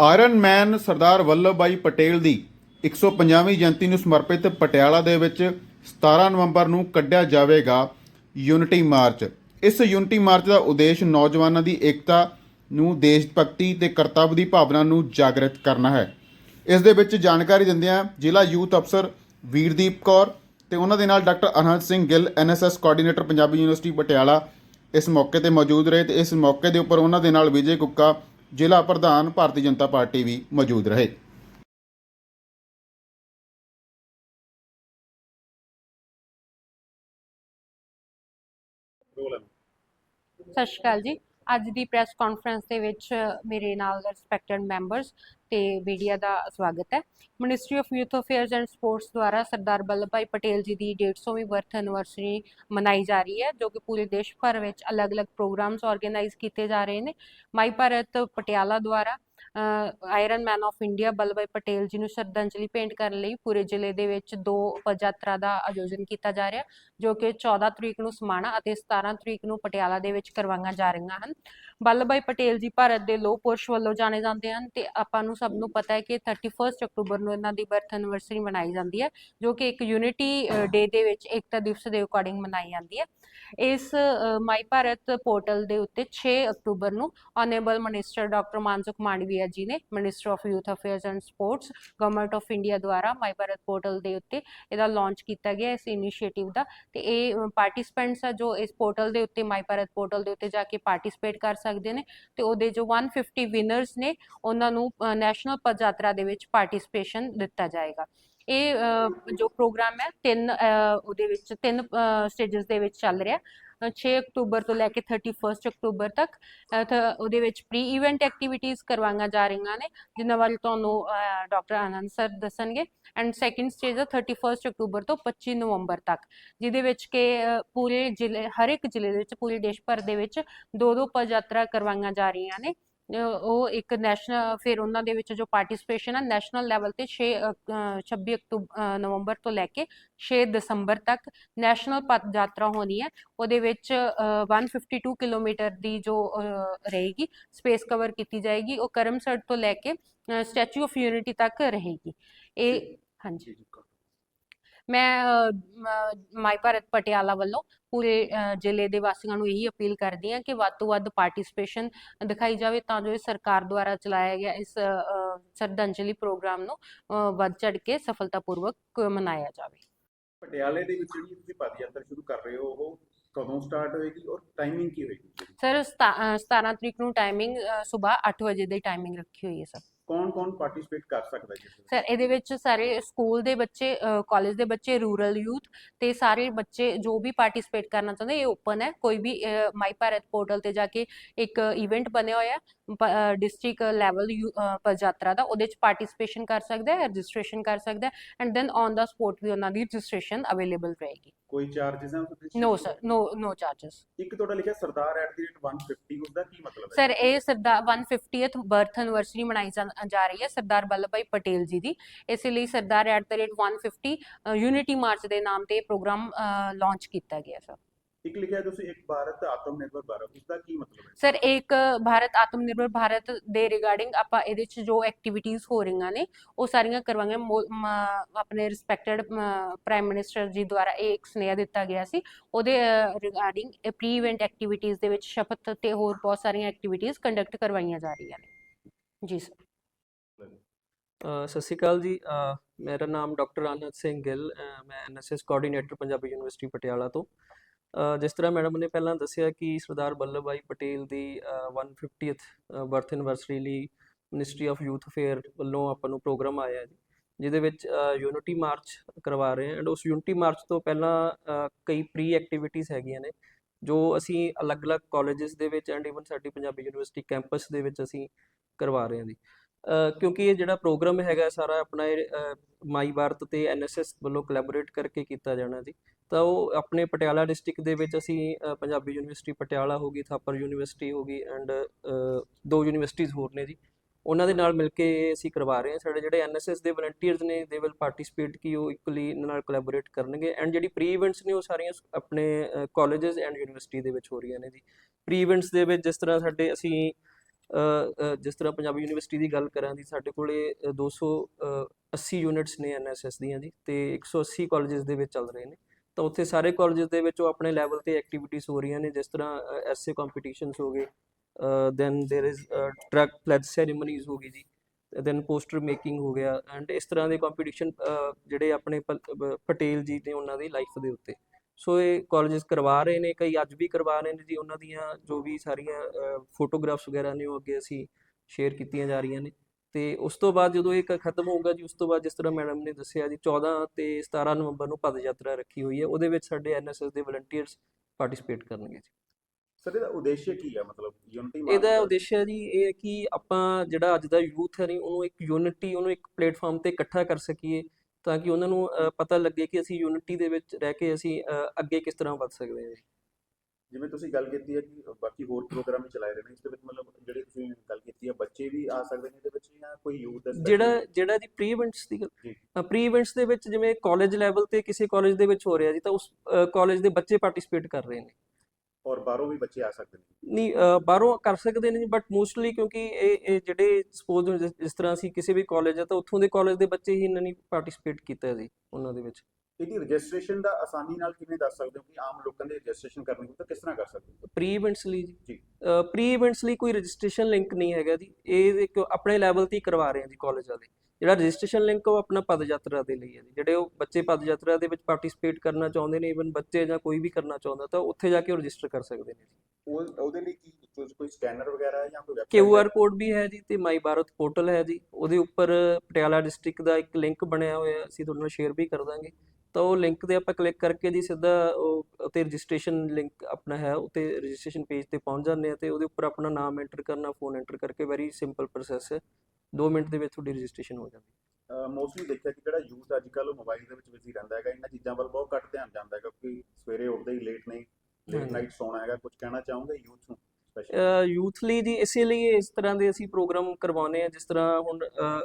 Iron ਮੈਨ ਸਰਦਾਰ ਵੱਲਭ ਭਾਈ ਪਟੇਲ ਦੀ 150ਵੀਂ ਜਯੰਤੀ ਨੂੰ ਸਮਰਪਿਤ ਪਟਿਆਲਾ ਦੇ ਵਿੱਚ 17 ਨਵੰਬਰ ਨੂੰ ਕੱਢਿਆ ਜਾਵੇਗਾ ਯੂਨਿਟੀ ਮਾਰਚ ਇਸ ਯੂਨਿਟੀ ਮਾਰਚ ਦਾ ਉਦੇਸ਼ ਨੌਜਵਾਨਾਂ ਦੀ ਏਕਤਾ ਨੂੰ ਦੇਸ਼ ਭਗਤੀ ਤੇ ਕਰਤੱਵ ਦੀ ਭਾਵਨਾ ਨੂੰ ਜਾਗਰਿਤ ਕਰਨਾ ਹੈ। ਇਸ ਦੇ ਵਿੱਚ ਜਾਣਕਾਰੀ ਦਿੰਦਿਆਂ ਜ਼ਿਲ੍ਹਾ ਯੂਥ ਅਫਸਰ ਵੀਰਦੀਪ ਕੌਰ ਤੇ ਉਹਨਾਂ ਦੇ ਨਾਲ doctor Anhad Singh Gill NSS coordinator, Punjabi university, Patiala ਇਸ ਮੌਕੇ ਤੇ ਮੌਜੂਦ ਰਹੇ ਤੇ ਇਸ ਮੌਕੇ ਦੇ ਉੱਪਰ ਉਹਨਾਂ ਦੇ ਨਾਲ ਵਿਜੇ ਕੁੱਕਾ ਜ਼ਿਲ੍ਹਾ ਪ੍ਰਧਾਨ ਭਾਰਤੀ ਜਨਤਾ ਪਾਰਟੀ ਵੀ ਮੌਜੂਦ ਰਹੇ। ਸਤਿ ਸ਼੍ਰੀ ਅਕਾਲ ਜੀ। ਅੱਜ ਦੀ ਪ੍ਰੈਸ ਕਾਨਫਰੰਸ ਦੇ ਵਿੱਚ ਮੇਰੇ ਨਾਲ ਰਿਸਪੈਕਟਡ ਮੈਂਬਰਸ ਤੇ ਮੀਡੀਆ ਦਾ ਸਵਾਗਤ ਹੈ। Ministry of youth affairs and sports ਦੁਆਰਾ ਸਰਦਾਰ ਵੱਲਭ ਭਾਈ ਪਟੇਲ ਜੀ ਦੀ 150ਵੀਂ ਬਰਥ ਐਨਵਰਸਰੀ ਮਨਾਈ ਜਾ ਰਹੀ ਹੈ, ਜੋ ਕਿ ਪੂਰੇ ਦੇਸ਼ ਭਰ ਵਿੱਚ ਅਲੱਗ-ਅਲੱਗ ਪ੍ਰੋਗਰਾਮਸ ਆਰਗੇਨਾਈਜ਼ ਕੀਤੇ ਜਾ ਰਹੇ ਨੇ। ਮਾਈ ਭਾਰਤ ਪਟਿਆਲਾ ਦੁਆਰਾ iron man of India Vallabh Bhai Patel ji ਨੂੰ ਸ਼ਰਧਾਂਜਲੀ ਭੇਂਟ ਕਰਨ ਲਈ ਪੂਰੇ ਜ਼ਿਲ੍ਹੇ ਦੇ ਵਿੱਚ ਦੋ ਪਦਯਾਤਰਾ ਦਾ ਆਯੋਜਨ ਕੀਤਾ ਜਾ ਰਿਹਾ, ਜੋ ਕਿ 14 ਤਰੀਕ ਨੂੰ ਸਮਾਣਾ ਅਤੇ 17 ਤਰੀਕ ਨੂੰ ਪਟਿਆਲਾ ਦੇ ਵਿੱਚ ਕਰਵਾਈਆਂ ਜਾ ਰਹੀਆਂ ਹਨ। ਵੱਲਭ ਪਟੇਲ ਜੀ ਭਾਰਤ ਦੇ ਲੋਹ ਪੁਰਸ਼ ਵੱਲੋਂ ਜਾਣੇ ਜਾਂਦੇ ਹਨ ਤੇ ਆਪਾਂ ਨੂੰ ਸਭ ਨੂੰ ਪਤਾ ਹੈ ਕਿ 31 ਅਕਤੂਬਰ ਨੂੰ ਇਹਨਾਂ ਦੀ ਬਰਥ ਐਨਵਰਸਰੀ ਮਨਾਈ ਜਾਂਦੀ ਹੈ, ਜੋ ਕਿ ਇੱਕ ਯੂਨਿਟੀ ਡੇ ਦੇ ਵਿੱਚ ਏਕਤਾ ਦਿਵਸ ਦੇ ਅਕੋਰਡਿੰਗ ਮਨਾਈ ਜਾਂਦੀ ਹੈ। ਇਸ ਮਾਈ ਭਾਰਤ ਪੋਰਟਲ ਦੇ ਉੱਤੇ 6 ਅਕਤੂਬਰ ਨੂੰ honourable minister doctor Mansukh Mandaviya ji ਨੇ minister of youth affairs and sports government of India ਦੁਆਰਾ ਮਾਈ ਭਾਰਤ ਪੋਰਟਲ ਦੇ ਉੱਤੇ ਇਹਦਾ ਲਾਂਚ ਕੀਤਾ ਗਿਆ, ਇਸ ਇਨੀਸ਼ੀਏਟਿਵ ਦਾ। ਤੇ ਇਹ ਪਾਰਟਿਸਪੈਂਟਸ ਆ ਜੋ ਇਸ ਪੋਰਟਲ ਦੇ ਉੱਤੇ ਮਾਈ ਭਾਰਤ ਪੋਰਟਲ ਦੇ ਉੱਤੇ ਜਾ ਕੇ ਪਾਰਟਿਸਿਪੇਟ ਕਰ ਸਕਦੇ ਨੇ। ਤੇ ਉਹਦੇ ਜੋ 150 ਵਿਨਰਸ ਨੇ, ਉਹਨਾਂ ਨੂੰ ਨੈਸ਼ਨਲ ਪਦਯਾਤਰਾ ਦੇ ਵਿੱਚ ਪਾਰਟਿਸਿਪੇਸ਼ਨ ਦਿੱਤਾ ਜਾਏਗਾ। ਇਹ ਜੋ ਪ੍ਰੋਗਰਾਮ ਹੈ, ਤਿੰਨ ਉਹਦੇ ਵਿੱਚ ਤਿੰਨ ਸਟੇजेस ਦੇ ਵਿੱਚ ਚੱਲ ਰਿਹਾ। 6 ਅਕਤੂਬਰ ਤੋਂ ਲੈ ਕੇ 31 ਅਕਤੂਬਰ ਤੱਕ ਅ, ਉਹਦੇ ਵਿੱਚ ਪ੍ਰੀ ਇਵੈਂਟ ਐਕਟੀਵਿਟੀਜ਼ ਕਰਵਾਈਆਂ ਜਾ ਰਹੀਆਂ ਨੇ ਜਿਨ੍ਹਾਂ ਬਾਰੇ ਤੁਹਾਨੂੰ ਡਾਕਟਰ ਆਨੰਦ ਸਰ ਦੱਸਣਗੇ। ਐਂਡ ਸੈਕਿੰਡ ਸਟੇਜ ਹੈ 31 ਅਕਤੂਬਰ ਤੋਂ 25 ਨਵੰਬਰ ਤੱਕ ਜਿਹਦੇ ਵਿੱਚ ਕਿ ਪੂਰੇ ਜ਼ਿਲ੍ਹੇ ਹਰ ਇੱਕ ਜ਼ਿਲ੍ਹੇ ਦੇ ਵਿੱਚ ਪੂਰੇ ਦੇਸ਼ ਭਰ ਦੇ ਵਿੱਚ ਦੋ ਦੋ ਪਦ ਯਾਤਰਾ ਕਰਵਾਈਆਂ ਜਾ ਰਹੀਆਂ ਨੇ। ਉਹ ਇੱਕ ਨੈਸ਼ਨਲ ਫਿਰ ਉਹਨਾਂ ਦੇ ਵਿੱਚ ਜੋ ਪਾਰਟਿਸਿਪੇਸ਼ਨ ਹੈ ਨੈਸ਼ਨਲ ਲੈਵਲ ਤੇ 6 ਅਕ- ਅ, 26 ਅਕਤੂਬਰ ਨਵੰਬਰ ਤੋਂ ਲੈ ਕੇ 6 ਦਸੰਬਰ ਤੱਕ ਨੈਸ਼ਨਲ ਪਦ ਯਾਤਰਾ ਹੋਣੀ ਹੈ। ਉਹਦੇ ਵਿੱਚ ਅ, 152 ਕਿਲੋਮੀਟਰ ਦੀ ਜੋ ਰਹੇਗੀ ਸਪੇਸ ਕਵਰ ਕੀਤੀ ਜਾਏਗੀ। ਉਹ ਕਰਮਸਰ ਤੋਂ ਲੈ ਕੇ ਸਟੈਚੂ ਆਫ ਯੂਨਿਟੀ ਤੱਕ ਰਹੇਗੀ। ਇਹ ਹਾਂਜੀ। ਮੈਂ ਮਾਈ ਭਾਰਤ ਪਟਿਆਲਾ ਵੱਲੋਂ ਪੂਰੇ ਜ਼ਿਲ੍ਹੇ ਦੇ ਵਾਸੀਆਂ ਨੂੰ ਇਹੀ ਅਪੀਲ ਕਰਦੀ ਹਾਂ ਕਿ ਵੱਧ ਤੋਂ ਵੱਧ ਪਾਰਟਿਸਿਪੇਸ਼ਨ ਦਿਖਾਈ ਜਾਵੇ ਤਾਂ ਜੋ ਇਹ ਸਰਕਾਰ ਦੁਆਰਾ ਚਲਾਇਆ ਗਿਆ ਇਸ ਸ਼ਰਧਾਂਜਲੀ ਪ੍ਰੋਗਰਾਮ ਨੂੰ ਵੱਧ ਚੜ ਕੇ ਸਫਲਤਾਪੂਰਵਕ ਮਨਾਇਆ ਜਾਵੇ। ਪਟਿਆਲੇ ਦੇ ਵਿੱਚ ਜਿਹੜੀ ਤੁਸੀਂ ਪਦ ਯਾਤਰਾ ਸ਼ੁਰੂ ਕਰ ਰਹੇ ਹੋ ਉਹ ਕਦੋਂ ਸਟਾਰਟ ਹੋਏਗੀ ਔਰ ਟਾਈਮਿੰਗ ਕੀ ਹੋਏਗੀ? ਸਰ 17 ਤਰੀਕ ਨੂੰ ਟਾਈਮਿੰਗ ਸਵੇਰ 8 ਵਜੇ ਦੀ ਟਾਈਮਿੰਗ ਰੱਖੀ ਹੋਈ ਹੈ ਸਰ ਕੌਣ-ਕੌਣ ਪਾਰਟਿਸਿਪੇਟ ਕਰ ਸਕਦਾ ਜੀ ਸਰ ਇਹਦੇ ਵਿੱਚ ਸਾਰੇ ਸਕੂਲ ਦੇ ਬੱਚੇ ਕਾਲਜ ਦੇ ਬੱਚੇ ਰੂਰਲ ਯੂਥ ਤੇ ਸਾਰੇ ਬੱਚੇ ਜੋ ਵੀ ਪਾਰਟਿਸਿਪੇਟ ਕਰਨਾ ਚਾਹੁੰਦੇ ਇਹ ਓਪਨ ਹੈ। ਕੋਈ ਵੀ ਮਾਈ ਭਾਰਤ ਪੋਰਟਲ ਤੇ ਜਾ ਕੇ ਇੱਕ ਇਵੈਂਟ ਬਣਿਆ ਹੋਇਆ ਡਿਸਟ੍ਰਿਕਟ ਲੈਵਲ ਯਾਤਰਾ ਦਾ ਉਹਦੇ ਚ ਪਾਰਟਿਸਿਪੇਸ਼ਨ ਕਰ ਸਕਦਾ ਹੈ ਰਜਿਸਟ੍ਰੇਸ਼ਨ ਕਰ ਸਕਦਾ ਹੈ and then on the spot ਵੀ ਉਹਨਾਂ ਦੀ ਰਜਿਸਟ੍ਰੇਸ਼ਨ ਅਵੇਲੇਬਲ ਰਹੇਗੀ। ਕੋਈ ਚਾਰजेस ਹੈ ਨੋ ਸਰ ਨੋ ਨੋ ਚਾਰजेस ਇੱਕ ਤੁਹਾਡਾ ਲਿਖਿਆ ਸਰਦਾਰ ਐਟ ਦੀ 150 ਉਸਦਾ ਕੀ ਮਤਲਬ ਹੈ? ਸਰ ਇਹ ਸਰਦਾਰ 150th ਬਰਥ ਐਨਵਰਸਰੀ ਮਨਾਈ ਜਾ ਜਾ ਰਹੀ ਹੈ ਸਰਦਾਰ ਵੱਲਭ ਭਾਈ ਪਟੇਲ ਜੀ ਦੀ। ਇਸ ਲਈ Sardar at the rate 150 unity march ਦੇ ਨਾਮ ਤੇ ਪ੍ਰੋਗਰਾਮ ਲਾਂਚ ਕੀਤਾ ਗਿਆ ਸਰ ਇੱਕ ਲਿਖਿਆ ਤੁਸੀਂ ਇੱਕ ਭਾਰਤ ਆਤਮ ਨਿਰਭਰ ਭਾਰਤ ਉਸਦਾ ਕੀ ਮਤਲਬ ਹੈ? ਸਰ ਇੱਕ ਭਾਰਤ ਆਤਮ ਨਿਰਭਰ ਭਾਰਤ ਦੇ ਰਿਗਾਰਡਿੰਗ ਆਪਾਂ ਇਹਦੇ ਚ ਜੋ ਐਕਟੀਵਿਟੀਜ਼ ਹੋ ਰਹੀਆਂ ਨੇ ਉਹ ਸਾਰੀਆਂ ਮ- ਆਪਣੇ ਰਿਸਪੈਕਟਡ ਪ੍ਰਾਈਮ ਮਿਨਿਸਟਰ ਜੀ ਦੁਆਰਾ ਇਹ ਇੱਕ ਸੁਨੇਹਾ ਦਿੱਤਾ ਗਿਆ ਸੀ। ਉਹਦੇ ਰਿਗਾਰਡਿੰਗ ਪ੍ਰੀ ਇਵੈਂਟ ਐਕਟੀਵਿਟੀਜ਼ ਦੇ ਵਿੱਚ ਸ਼ਪਥ ਤੇ ਹੋਰ ਬਹੁਤ ਸਾਰੀਆਂ ਐਕਟੀਵਿਟੀਜ਼ ਕੰਡਕਟ ਕਰਵਾਈਆਂ ਜਾ ਰਹੀਆਂ ਨੇ। ਜੀ ਸਰ ਸਤਿ ਸ਼੍ਰੀ ਅਕਾਲ ਜੀ। ਮੇਰਾ ਨਾਮ ਡਾਕਟਰ ਆਨੰਦ ਸਿੰਘ ਗਿੱਲ ਅ, ਮੈਂ NSS coordinator Punjabi university Patiala ਤੋਂ। ਜਿਸ ਤਰ੍ਹਾਂ ਮੈਡਮ ਨੇ ਪਹਿਲਾਂ ਦੱਸਿਆ ਕਿ ਸਰਦਾਰ ਵੱਲਭ ਭਾਈ ਪਟੇਲ ਦੀ ਅ, 150th ਬਰਥ ਐਨਵਰਸਰੀ ਲਈ ਮਿਨਿਸਟਰੀ ਆਫ ਯੂਥ ਅਫੇਅਰ ਵੱਲੋਂ ਆਪਾਂ ਨੂੰ ਪ੍ਰੋਗਰਾਮ ਆਇਆ ਜੀ ਜਿਹਦੇ ਵਿੱਚ ਯੂਨਿਟੀ ਮਾਰਚ ਕਰਵਾ ਰਹੇ ਹਾਂ। ਐਂਡ ਉਸ ਯੂਨਿਟੀ ਮਾਰਚ ਤੋਂ ਪਹਿਲਾਂ ਕਈ ਪ੍ਰੀ ਐਕਟੀਵਿਟੀਜ਼ ਹੈਗੀਆਂ ਨੇ ਜੋ ਅਸੀਂ ਅਲੱਗ-ਅਲੱਗ ਕਾਲਜਸ ਦੇ ਵਿੱਚ ਐਂਡ ਇਵਨ ਸਾਡੀ ਪੰਜਾਬੀ ਯੂਨੀਵਰਸਿਟੀ ਕੈਂਪਸ ਦੇ ਵਿੱਚ ਅਸੀਂ ਕਰਵਾ ਰਹੇ ਹਾਂ ਜੀ। ਕਿਉਂਕਿ ਇਹ ਜਿਹੜਾ ਪ੍ਰੋਗਰਾਮ ਹੈਗਾ ਸਾਰਾ ਆਪਣਾ ਇਹ ਮਾਈ ਭਾਰਤ ਤੇ ਐਨਐਸਐਸ ਵੱਲੋਂ ਕੋਲੈਬੋਰੇਟ ਕਰਕੇ ਕੀਤਾ ਜਾਣਾ ਜੀ। ਤਾਂ ਉਹ ਆਪਣੇ ਪਟਿਆਲਾ ਡਿਸਟ੍ਰਿਕਟ ਦੇ ਵਿੱਚ ਅਸੀਂ ਪੰਜਾਬੀ ਯੂਨੀਵਰਸਿਟੀ ਪਟਿਆਲਾ ਹੋ ਗਈ, ਥਾਪਰ ਯੂਨੀਵਰਸਿਟੀ ਹੋ ਗਈ ਐਂਡ ਦੋ ਯੂਨੀਵਰਸਿਟੀਜ਼ ਹੋਰ ਨੇ ਜੀ। ਉਹਨਾਂ ਦੇ ਨਾਲ ਮਿਲ ਕੇ ਅਸੀਂ ਕਰਵਾ ਰਹੇ ਹਾਂ। ਸਾਡੇ ਜਿਹੜੇ ਐਨਐਸਐਸ ਦੇ ਵਲੰਟੀਅਰਸ ਨੇ ਦੇ ਵਿਲ ਪਾਰਟਿਸਿਪੇਟ ਕੀ ਉਹ ਇਕੁਅਲੀ ਇਹਨਾਂ ਨਾਲ ਕੋਲੈਬੋਰੇਟ ਕਰਨਗੇ ਐਂਡ ਜਿਹੜੀ ਪ੍ਰੀ ਇਵੈਂਟਸ ਨੇ ਉਹ ਸਾਰੀਆਂ ਆਪਣੇ ਕਾਲਜਸ ਐਂਡ ਯੂਨੀਵਰਸਿਟੀ ਦੇ ਵਿੱਚ ਹੋ ਰਹੀਆਂ ਨੇ ਜੀ। ਪ੍ਰੀ ਇਵੈਂਟਸ ਦੇ ਵਿੱਚ ਜਿਸ ਤਰ੍ਹਾਂ ਸਾਡੇ ਅਸੀਂ ਜਿਸ ਤਰ੍ਹਾਂ ਪੰਜਾਬੀ ਯੂਨੀਵਰਸਿਟੀ ਦੀ ਗੱਲ ਕਰਾਂ ਦੀ ਸਾਡੇ ਕੋਲੇ ਅ, 280 ਯੂਨਿਟਸ ਨੇ ਐਨਐਸਐਸ ਦੀਆਂ ਜੀ ਤੇ 180 ਕਾਲਜਸ ਦੇ ਵਿੱਚ ਚੱਲ ਰਹੇ ਨੇ ਤਾਂ ਉੱਥੇ ਸਾਰੇ ਕਾਲਜਸ ਦੇ ਵਿੱਚ ਉਹ ਆਪਣੇ ਲੈਵਲ ਤੇ ਐਕਟੀਵਿਟੀਜ਼ ਹੋ ਰਹੀਆਂ ਨੇ ਜਿਸ ਤਰ੍ਹਾਂ ਐਸਏ ਕੰਪੀਟੀਸ਼ਨਸ ਹੋ ਗਏ ਦੈਨ देयर इज ਟਰੱਕ ਪਲੇਜ ਸੈਰੀਮਨੀਜ਼ ਹੋ ਗਈ ਜੀ ਦੈਨ ਪੋਸਟਰ ਮੇਕਿੰਗ ਹੋ ਗਿਆ ਐਂਡ ਇਸ ਤਰ੍ਹਾਂ ਦੇ ਕੰਪੀਟੀਸ਼ਨ ਜਿਹੜੇ ਆਪਣੇ ਪਲ- ਬ- ਪਟੇਲ ਜੀ ਨੇ ਉਹਨਾਂ ਦੀ ਲਾਈਫ ਦੇ ਉੱਤੇ ਸੋ ਇਹ ਕਾਲਜਸ ਕਰਵਾ ਰਹੇ ਨੇ ਕਈ ਅੱਜ ਵੀ ਕਰਵਾ ਰਹੇ ਨੇ ਜੀ ਉਹਨਾਂ ਦੀਆਂ ਜੋ ਵੀ ਸਾਰੀਆਂ ਫੋਟੋਗ੍ਰਾਫਸ ਵਗੈਰਾ ਨੇ ਉਹ ਅੱਗੇ ਅਸੀਂ ਸ਼ੇਅਰ ਕੀਤੀਆਂ ਜਾ ਰਹੀਆਂ ਨੇ। ਤੇ ਉਸ ਤੋਂ ਬਾਅਦ ਜਦੋਂ ਇਹ ਖਤਮ ਹੋਊਗਾ ਜੀ ਉਸ ਤੋਂ ਬਾਅਦ ਜਿਸ ਤਰ੍ਹਾਂ ਮੈਡਮ ਨੇ ਦੱਸਿਆ ਜੀ 14 ਤੇ 17 ਨਵੰਬਰ ਨੂੰ ਪਦ ਯਾਤਰਾ ਰੱਖੀ ਹੋਈ ਹੈ ਉਹਦੇ ਵਿੱਚ ਸਾਡੇ ਐਨਐਸਐਸ ਦੇ ਵਲੰਟੀਅਰਸ ਪਾਰਟਿਸਿਪੇਟ ਕਰਨਗੇ ਜੀ। ਸਰ ਇਹਦਾ ਉਦੇਸ਼ ਕੀ ਹੈ ਮਤਲਬ ਯੂਨਿਟੀ ਇਹਦਾ ਉਦੇਸ਼ ਹੈ ਜੀ ਇਹ ਹੈ ਕਿ ਆਪਾਂ ਜਿਹੜਾ ਅੱਜ ਦਾ ਯੂਥ ਹੈ ਨਹੀਂ ਉਹਨੂੰ ਇੱਕ ਯੂਨਿਟੀ ਉਹਨੂੰ ਇੱਕ ਪਲੇਟਫਾਰਮ ਤੇ ਇਕੱਠਾ ਕਰ ਸਕੀਏ। ਤਾਂ ਕਿ ਉਹਨਾਂ ਨੂੰ ਪਤਾ ਲੱਗੇ ਕਿ ਅਸੀਂ ਯੂਨਿਟੀ ਦੇ ਵਿੱਚ ਰਹਿ ਕੇ ਅਸੀਂ ਅੱਗੇ ਕਿਸ ਤਰ੍ਹਾਂ ਵੱਧ ਸਕਦੇ ਹਾਂ ਜਿਵੇਂ ਤੁਸੀਂ ਗੱਲ ਕੀਤੀ ਹੈ ਕਿ ਬਾਕੀ ਹੋਰ ਪ੍ਰੋਗਰਾਮ ਵੀ ਚਲਾਏ ਰਹੇ ਨੇ ਇਸ ਦੇ ਵਿੱਚ ਮਤਲਬ ਜਿਹੜੇ ਤੁਸੀਂ ਗੱਲ ਕੀਤੀ ਹੈ ਬੱਚੇ ਵੀ ਆ ਸਕਦੇ ਨੇ ਇਹਦੇ ਵਿੱਚ ਜਾਂ ਕੋਈ ਯੂਥ ਦਾ ਜਿਹੜਾ ਜਿਹੜਾ ਜੀ ਪ੍ਰੀ ਇਵੈਂਟਸ ਦੀ। ਗੱਲ ਪ੍ਰੀ ਇਵੈਂਟਸ ਦੇ ਵਿੱਚ ਜਿਵੇਂ ਕਾਲਜ ਲੈਵਲ ਤੇ ਕਿਸੇ ਕਾਲਜ ਦੇ ਵਿੱਚ ਹੋ ਰਿਹਾ ਜੀ ਤਾਂ ਉਸ ਕਾਲਜ ਦੇ ਬੱਚੇ ਪਾਰਟਿਸਿਪੇਟ ਕਰ ਰਹੇ ਨੇ ਔਰ ਬਾਹਰੋਂ ਵੀ ਬੱਚੇ ਆ ਸਕਦੇ ਨੇ। ਨਹੀਂ ਬਾਹਰੋਂ ਕਰ ਸਕਦੇ ਨੇ ਬਟ ਮੋਸਟਲੀ ਕਿਉਂਕਿ ਇਹ ਇਹ ਜਿਹੜੇ ਸਪੋਜ਼ ਜਿਸ ਤਰ੍ਹਾਂ ਅਸੀਂ ਕਿਸੇ ਵੀ ਕਾਲਜ ਹੈ ਤਾਂ ਉੱਥੋਂ ਦੇ ਕਾਲਜ ਦੇ ਬੱਚੇ ਹੀ ਇਹਨਾਂ ਨੇ ਪਾਰਟਿਸਿਪੇਟ ਕੀਤਾ ਜੀ ਉਹਨਾਂ ਦੇ ਵਿੱਚ। ਇਹਦੀ ਰਜਿਸਟ੍ਰੇਸ਼ਨ ਦਾ ਆਸਾਨੀ ਨਾਲ ਕਿਵੇਂ ਦੱਸ ਸਕਦੇ ਹੋ ਕਿ ਆਮ ਲੋਕਾਂ ਦੇ ਰਜਿਸਟ੍ਰੇਸ਼ਨ ਕਰਨੀ ਹੋ ਤਾਂ ਕਿਸ ਤਰ੍ਹਾਂ ਕਰ ਸਕਦੇ ਹੋ? ਪ੍ਰੀ ਇਵੈਂਟਸ ਲਈ ਜੀ। ਪ੍ਰੀ ਇਵੈਂਟਸ ਲਈ ਕੋਈ ਰਜਿਸਟ੍ਰੇਸ਼ਨ ਲਿੰਕ ਨਹੀਂ ਹੈਗਾ ਜੀ। ਇਹ ਇੱਕ ਆਪਣੇ ਲੈਵਲ ਤੇ ਹੀ ਕਰਵਾ ਰਹੇ ਹਾਂ ਜੀ ਕਾਲਜ ਵਾਲੇ। ਜਿਹੜਾ ਰਜਿਸਟ੍ਰੇਸ਼ਨ ਲਿੰਕ ਉਹ ਆਪਣਾ ਪਦ ਯਾਤਰਾ ਦੇ ਲਈ ਹੈ ਜੀ। ਜਿਹੜੇ ਉਹ ਬੱਚੇ ਪਦ ਯਾਤਰਾ ਦੇ ਵਿੱਚ ਪਾਰਟਿਸਿਪੇਟ ਕਰਨਾ ਚਾਹੁੰਦੇ ਨੇ ਇਵਨ ਬੱਚੇ ਜਾਂ ਕੋਈ ਵੀ ਕਰਨਾ ਚਾਹੁੰਦਾ ਤਾਂ ਉੱਥੇ ਜਾ ਕੇ ਉਹ ਰਜਿਸਟਰ ਕਰ ਸਕਦੇ ਨੇ ਉਹ ਉਹਦੇ ਲਈ ਕੀ ਕੋਈ ਸਕੈਨਰ ਵਗੈਰਾ ਹੈ ਜਾਂ ਕੋਈ ਕਿਊ? ਆਰ ਕੋਡ ਵੀ ਹੈ ਜੀ ਤੇ ਮਾਈ ਭਾਰਤ ਪੋਰਟਲ ਹੈ ਜੀ। ਉਹਦੇ ਉੱਪਰ ਪਟਿਆਲਾ ਡਿਸਟ੍ਰਿਕਟ ਦਾ ਇੱਕ ਲਿੰਕ ਬਣਿਆ ਹੋਇਆ ਅਸੀਂ ਤੁਹਾਡੇ ਨਾਲ ਸ਼ੇਅਰ ਵੀ ਕਰ ਦਾਂਗੇ। ਤਾਂ ਉਹ ਲਿੰਕ ਤੇ ਆਪਾਂ ਕਲਿੱਕ ਕਰਕੇ ਜੀ ਸਿੱਧਾ ਉਹ ਉਤੇ ਰਜਿਸਟ੍ਰੇਸ਼ਨ ਲਿੰਕ ਆਪਣਾ ਹੈ ਉਤੇ ਰਜਿਸਟ੍ਰੇਸ਼ਨ ਪੇਜ ਤੇ ਪਹੁੰਚ ਜਾਂਦੇ ਆ ਤੇ ਉਹਦੇ ਉੱਪਰ ਆਪਣਾ ਨਾਮ ਐਂਟਰ ਕਰਨਾ ਫੋਨ ਐਂਟਰ ਕਰਕੇ ਵੈਰੀ ਸਿੰਪਲ ਪ੍ਰੋਸੈਸ ਹੈ। 2 ਮਿੰਟ ਦੇ ਵਿੱਚ ਤੁਹਾਡੀ ਰਜਿਸਟ੍ਰੇਸ਼ਨ ਹੋ ਜਾਂਦੀ ਮੋਸਟਲੀ ਦੇਖਿਆ ਕਿ ਜਿਹੜਾ ਯੂਥ ਅੱਜ ਕੱਲ੍ਹ ਮੋਬਾਈਲ ਦੇ ਵਿੱਚ ਬਿਜ਼ੀ ਰਹਿੰਦਾ ਹੈਗਾ ਇਹਨਾਂ ਚੀਜ਼ਾਂ ਵੱਲ ਬਹੁਤ ਘੱਟ ਧਿਆਨ ਜਾਂਦਾ ਹੈਗਾ ਕਿਉਂਕਿ ਸਵੇਰੇ ਉੱਠਦੇ ਹੀ ਲੇਟ ਨਹੀਂ ਲੇਟ। ਨਾਈਟ ਸੌਣਾ ਹੈਗਾ ਕੁਝ ਕਹਿਣਾ ਚਾਹੋਗੇ ਯੂਥ ਨੂੰ ਯੂਥ ਲਈ ਜੀ ਇਸੇ ਲਈ ਇਸ ਤਰ੍ਹਾਂ ਦੇ ਅਸੀਂ ਪ੍ਰੋਗਰਾਮ ਕਰਵਾਉਨੇ ਆ ਜਿਸ ਤਰ੍ਹਾਂ ਹੁਣ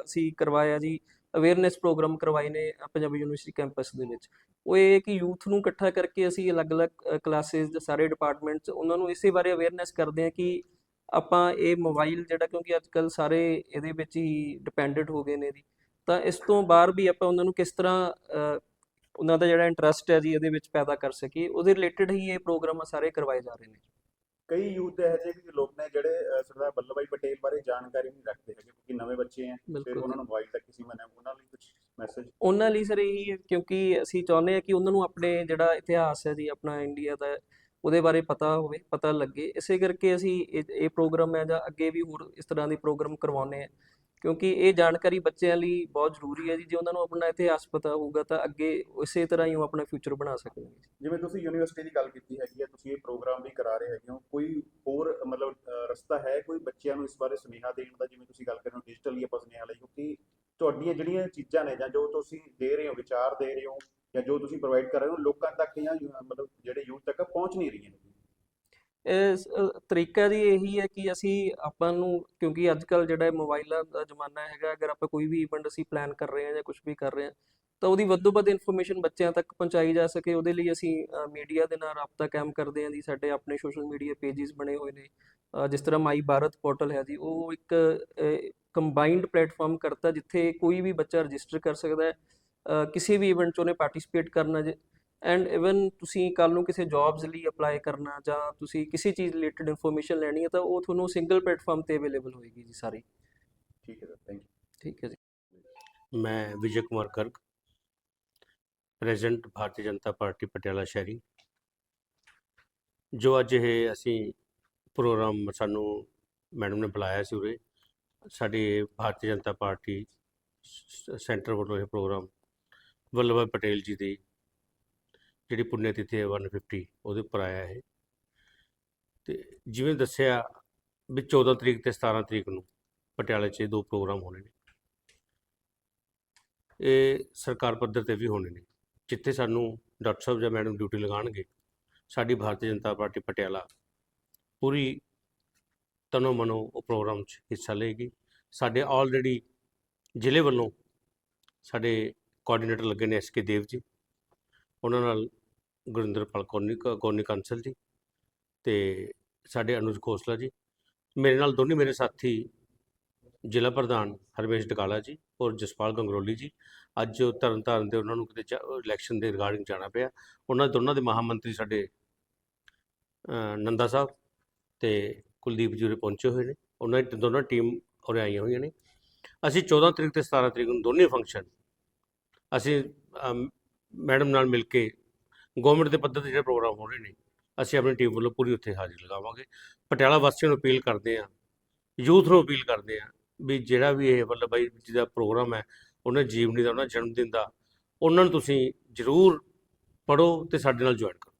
ਅਸੀਂ ਕਰਵਾਇਆ ਜੀ ਅਵੇਅਰਨੈਸ ਪ੍ਰੋਗਰਾਮ ਕਰਵਾਏ ਨੇ ਅ, ਪੰਜਾਬੀ ਯੂਨੀਵਰਸਿਟੀ ਕੈਂਪਸ ਦੇ ਵਿੱਚ। ਉਹ ਇਹ ਹੈ ਕਿ ਯੂਥ ਨੂੰ ਇਕੱਠਾ ਕਰਕੇ ਅਸੀਂ ਅਲੱਗ-ਅਲੱਗ ਕਲਾਸਿਸ ਦੇ ਸਾਰੇ ਡਿਪਾਰਟਮੈਂਟਸ ਉਹਨਾਂ ਨੂੰ ਇਸੇ ਬਾਰੇ ਅਵੇਅਰਨੈਸ ਕਰਦੇ ਆ ਕਿ ਆਪਾਂ ਇਹ ਮੋਬਾਈਲ ਜਿਹੜਾ ਕਿਉਂਕਿ ਅੱਜ ਕੱਲ ਸਾਰੇ ਇਹਦੇ ਵਿੱਚ ਹੀ ਡਿਪੈਂਡੈਂਟ ਹੋ ਗਏ ਨੇ ਜੀ ਤਾਂ ਇਸ ਤੋਂ ਬਾਹਰ ਵੀ ਆਪਾਂ ਉਹਨਾਂ ਨੂੰ ਕਿਸ ਤਰ੍ਹਾਂ ਉਹਨਾਂ ਦਾ ਜਿਹੜਾ ਇੰਟਰਸਟ ਹੈ ਜੀ ਇਹਦੇ ਵਿੱਚ ਪੈਦਾ ਕਰ ਸਕੀਏ ਉਹਦੇ ਰਿਲੇਟਡ ਹੀ ਇਹ ਪ੍ਰੋਗਰਾਮ ਸਾਰੇ ਕਰਵਾਏ ਜਾ ਰਹੇ ਨੇ। ਕਈ ਯੂਥ ਇਹੋ ਜਿਹੇ ਵੀ ਲੋਕ ਨੇ ਜਿਹੜੇ ਸਰਦਾਰ ਵੱਲਭ ਭਾਈ ਪਟੇਲ ਬਾਰੇ ਜਾਣਕਾਰੀ ਨਹੀਂ ਰੱਖਦੇ ਹੈਗੇ ਕਿਉਂਕਿ ਨਵੇਂ ਬੱਚੇ ਹੈ ਫਿਰ ਉਹਨਾਂ ਨੂੰ ਮੋਬਾਈਲ ਤੱਕ ਕਿਸੇ ਮਨੇ ਉਹਨਾਂ ਲਈ ਕੁਝ ਮੈਸੇਜ ਉਹਨਾਂ ਲਈ ਸਰ ਇਹੀ ਕਿਉਂਕਿ ਅਸੀਂ ਚਾਹੁੰਦੇ ਹਾਂ ਕਿ ਉਹਨਾਂ ਨੂੰ ਆਪਣੇ ਜਿਹੜਾ ਇਤਿਹਾਸ ਹੈ ਜੀ ਆਪਣਾ ਇੰਡੀਆ ਦਾ ਉਹਦੇ ਬਾਰੇ ਪਤਾ ਹੋਵੇ, ਪਤਾ ਲੱਗੇ। ਇਸੇ ਕਰਕੇ ਅਸੀਂ ਇਹ ਪ੍ਰੋਗਰਾਮ ਹੈ ਜਾਂ ਅੱਗੇ ਵੀ ਹੋਰ ਇਸ ਤਰ੍ਹਾਂ ਦੇ ਪ੍ਰੋਗਰਾਮ ਕਰਵਾਉਂਦੇ ਆ ਕਿਉਂਕਿ ਇਹ ਜਾਣਕਾਰੀ ਬੱਚਿਆਂ ਲਈ ਬਹੁਤ ਜ਼ਰੂਰੀ ਹੈ ਜੀ। ਜੇ ਉਹਨਾਂ ਨੂੰ ਆਪਣਾ ਇਤਿਹਾਸ ਪਤਾ ਹੋਊਗਾ ਤਾਂ ਅੱਗੇ ਇਸੇ ਤਰ੍ਹਾਂ ਹੀ ਉਹ ਆਪਣਾ ਫਿਊਚਰ ਬਣਾ ਸਕਣਗੇ ਜਿਵੇਂ ਤੁਸੀਂ ਯੂਨੀਵਰਸਿਟੀ ਦੀ ਗੱਲ ਕੀਤੀ ਹੈਗੀ ਹੈ, ਤੁਸੀਂ ਇਹ ਪ੍ਰੋਗਰਾਮ ਵੀ ਕਰਾ ਰਹੇ ਹੈਗੇ ਹੋ। ਕੋਈ ਹੋਰ ਮਤਲਬ ਰਸਤਾ ਹੈ ਕੋਈ ਬੱਚਿਆਂ ਨੂੰ ਇਸ ਬਾਰੇ ਸੁਨੇਹਾ ਦੇਣ ਦਾ? ਜਿਵੇਂ ਤੁਸੀਂ ਗੱਲ ਕਰ ਰਹੇ ਹੋ ਡਿਜੀਟਲੀ ਆਪਾਂ ਸੁਨੇਹਾ ਲਈ ਕਿਉਂਕਿ ਤੁਹਾਡੀਆਂ ਜਿਹੜੀਆਂ ਚੀਜ਼ਾਂ ਨੇ ਜਾਂ ਜੋ ਤੁਸੀਂ ਦੇ ਰਹੇ ਹੋ, ਵਿਚਾਰ ਦੇ ਰਹੇ ਹੋ ਜਾਂ ਜੋ ਤੁਸੀਂ ਪ੍ਰੋਵਾਈਡ ਕਰ ਰਹੇ ਹੋ, ਲੋਕਾਂ ਤੱਕ ਜਾਂ, ਮਤਲਬ ਜਿਹੜੇ ਯੂਥ ਤੱਕ ਪਹੁੰਚ ਨਹੀਂ ਰਹੀਆਂ। ਇਸ ਤਰੀਕਾ ਜੀ ਇਹੀ ਹੈ ਕਿ ਅਸੀਂ ਆਪਾਂ ਨੂੰ, ਕਿਉਂਕਿ ਅੱਜ ਕੱਲ ਜਿਹੜਾ ਮੋਬਾਈਲਾਂ ਦਾ ਜ਼ਮਾਨਾ ਹੈਗਾ, ਅਗਰ ਆਪਾਂ ਕੋਈ ਵੀ ਇਵੈਂਟ ਅਸੀਂ ਪਲਾਨ ਕਰ ਰਹੇ ਹਾਂ ਜਾਂ ਕੁਝ ਵੀ ਕਰ ਰਹੇ ਹਾਂ, ਤਾਂ ਉਹਦੀ ਵੱਧ ਤੋਂ ਵੱਧ ਇਨਫੋਰਮੇਸ਼ਨ ਬੱਚਿਆਂ ਤੱਕ ਪਹੁੰਚਾਈ ਜਾ ਸਕੇ। ਉਹਦੇ ਲਈ ਅਸੀਂ ਮੀਡੀਆ ਦੇ ਨਾਲ ਰਾਬਤਾ ਕਾਇਮ ਕਰਦੇ ਹਾਂ ਜੀ। ਸਾਡੇ ਆਪਣੇ ਸੋਸ਼ਲ ਮੀਡੀਆ ਪੇजेस ਬਣੇ ਹੋਏ ਨੇ। ਜਿਸ ਤਰ੍ਹਾਂ ਮਾਈ ਭਾਰਤ ਪੋਰਟਲ ਹੈ ਜੀ, ਉਹ ਇੱਕ ਕੰਬਾਈਨਡ ਪਲੇਟਫਾਰਮ ਕਰਤਾ ਜਿੱਥੇ ਕੋਈ ਵੀ ਬੱਚਾ ਰਜਿਸਟਰ ਕਰ ਸਕਦਾ ਹੈ। ਕਿਸੇ ਵੀ ਇਵੈਂਟ 'ਚ ਉਹਨੇ ਪਾਰਟਿਸਿਪੇਟ ਕਰਨਾ ਜੇ। ਐਂਡ ਇਵਨ ਤੁਸੀਂ ਕੱਲ ਨੂੰ ਕਿਸੇ ਜੌਬਸ ਲਈ ਅਪਲਾਈ ਕਰਨਾ ਜਾਂ ਤੁਸੀਂ ਕਿਸੇ ਚੀਜ਼ ਰਿਲੇਟਡ ਇਨਫੋਰਮੇਸ਼ਨ ਲੈਣੀ ਹੈ ਤਾਂ ਉਹ ਤੁਹਾਨੂੰ ਸਿੰਗਲ ਪਲੇਟਫਾਰਮ ਤੇ ਅਵੇਲੇਬਲ ਹੋਏਗੀ ਜੀ ਸਾਰੀ। ਠੀਕ ਹੈ ਸਰ ਥੈਂਕ ਯੂ ਠੀਕ ਹੈ ਜੀ। ਮੈਂ ਵਿਜੇ ਕੁਮਾਰ ਗਰਗ ਪ੍ਰੈਜ਼ੀਡੈਂਟ ਭਾਰਤੀ ਜਨਤਾ ਪਾਰਟੀ ਪਟਿਆਲਾ ਸ਼ਹਿਰੀ। ਜੋ ਅੱਜ ਇਹ ਅਸੀਂ ਪ੍ਰੋਗਰਾਮ ਸਾਨੂੰ ਮੈਡਮ ਨੇ ਬੁਲਾਇਆ ਸੀ ਉਰੇ ਸਾਡੀ ਭਾਰਤੀ ਜਨਤਾ ਪਾਰਟੀ ਸੈਂਟਰ ਵੱਲੋਂ ਇਹ ਪ੍ਰੋਗਰਾਮ। ਵੱਲਭ ਭਾਈ ਪਟੇਲ ਜੀ ਦੀ ਜਿਹੜੀ ਪੁੰਨਿਆ ਤਿਥੀ ਹੈ 150 ਉਹਦੇ ਉੱਪਰ ਆਇਆ ਇਹ। ਤੇ ਜਿਵੇਂ ਦੱਸਿਆ ਵੀ 14 ਤਰੀਕ ਤੇ 17 ਤਰੀਕ ਨੂੰ ਪਟਿਆਲੇ 'ਚ ਇਹ ਦੋ ਪ੍ਰੋਗਰਾਮ ਹੋਣੇ ਨੇ। ਇਹ ਸਰਕਾਰ ਪੱਧਰ ਤੇ ਵੀ ਹੋਣੇ ਨੇ। ਜਿੱਥੇ ਸਾਨੂੰ ਡਾਕਟਰ ਸਾਹਿਬ ਜਾਂ ਮੈਡਮ ਡਿਊਟੀ ਲਗਾਉਣਗੇ, ਸਾਡੀ ਭਾਰਤੀ ਜਨਤਾ ਪਾਰਟੀ ਪਟਿਆਲਾ ਪੂਰੀ ਤਨੋ ਮਨੋ ਉਹ ਪ੍ਰੋਗਰਾਮ 'ਚ ਹਿੱਸਾ ਲਏਗੀ। ਸਾਡੇ ਆਲਰੇਡੀ ਜ਼ਿਲ੍ਹੇ ਵੱਲੋਂ ਸਾਡੇ ਕੋਆਰਡੀਨੇਟਰ ਲੱਗੇ ਨੇ ਐਸਕੇ ਦੇਵ ਜੀ। ਉਹਨਾਂ ਨਾਲ ਗੁਰਿੰਦਰਪਾਲ ਕੌਨੀ ਕੌਨੀ ਕੰਸਲ ਜੀ ਤੇ ਸਾਡੇ ਅਨੁਜ ਖੋਸਲਾ ਜੀ। ਮੇਰੇ ਨਾਲ ਦੋਨੇ ਮੇਰੇ ਸਾਥੀ ਜ਼ਿਲ੍ਹਾ ਪ੍ਰਧਾਨ ਹਰਮੇਸ਼ ਡਕਾਲਾ ਜੀ ਔਰ ਜਸਪਾਲ ਗੰਗਰੋਲੀ ਜੀ। ਅੱਜ ਉਹ ਤਰਨ ਤਾਰਨ ਦੇ ਉਹਨਾਂ ਨੂੰ ਕਿਤੇ ਇਲੈਕਸ਼ਨ ਦੇ ਰਿਗਾਰਡਿੰਗ ਜਾਣਾ ਪਿਆ। ਉਹਨਾਂ ਦੋਨਾਂ ਦੇ ਮਹਾਮੰਤਰੀ ਸਾਡੇ ਨੰਦਾ ਸਾਹਿਬ ਤੇ ਕੁਲਦੀਪ ਜੀ ਉਰੇ ਪਹੁੰਚੇ ਹੋਏ ਨੇ। ਉਹਨਾਂ ਦੀ ਦੋਨਾਂ ਟੀਮ ਉਰੇ ਆਈਆਂ ਹੋਈਆਂ ਨੇ। ਅਸੀਂ 14 ਤਰੀਕ ਤੇ 17 ਤਰੀਕ ਨੂੰ ਦੋਨੇ ਫੰਕਸ਼ਨ ਅਸੀਂ ਮੈਡਮ ਨਾਲ ਮਿਲ ਕੇ ਗਵਰਨਮੈਂਟ ਦੇ ਪੱਧਰ ਤੇ ਜਿਹੜੇ ਪ੍ਰੋਗਰਾਮ ਹੋ ਰਹੇ ਨੇ, ਅਸੀਂ ਆਪਣੀ ਟੀਮ ਵੱਲੋਂ ਪੂਰੀ ਉੱਥੇ ਹਾਜ਼ਰੀ ਲਗਾਵਾਂਗੇ। ਪਟਿਆਲਾ ਵਾਸੀਆਂ ਨੂੰ ਅਪੀਲ ਕਰਦੇ ਹਾਂ, ਯੂਥ ਨੂੰ ਅਪੀਲ ਕਰਦੇ ਹਾਂ ਵੀ ਜਿਹੜਾ ਵੀ ਇਹ ਵੱਲਭ ਭਾਈ ਜੀ ਦਾ ਪ੍ਰੋਗਰਾਮ ਹੈ, ਉਹਨਾਂ ਜੀਵਨੀ ਦਾ, ਉਹਨਾਂ ਜਨਮ ਦਿਨ ਦਾ, ਉਹਨਾਂ ਨੂੰ ਤੁਸੀਂ ਜ਼ਰੂਰ ਪੜੋ ਤੇ ਸਾਡੇ ਨਾਲ ਜੁਆਇਨ ਕਰੋ।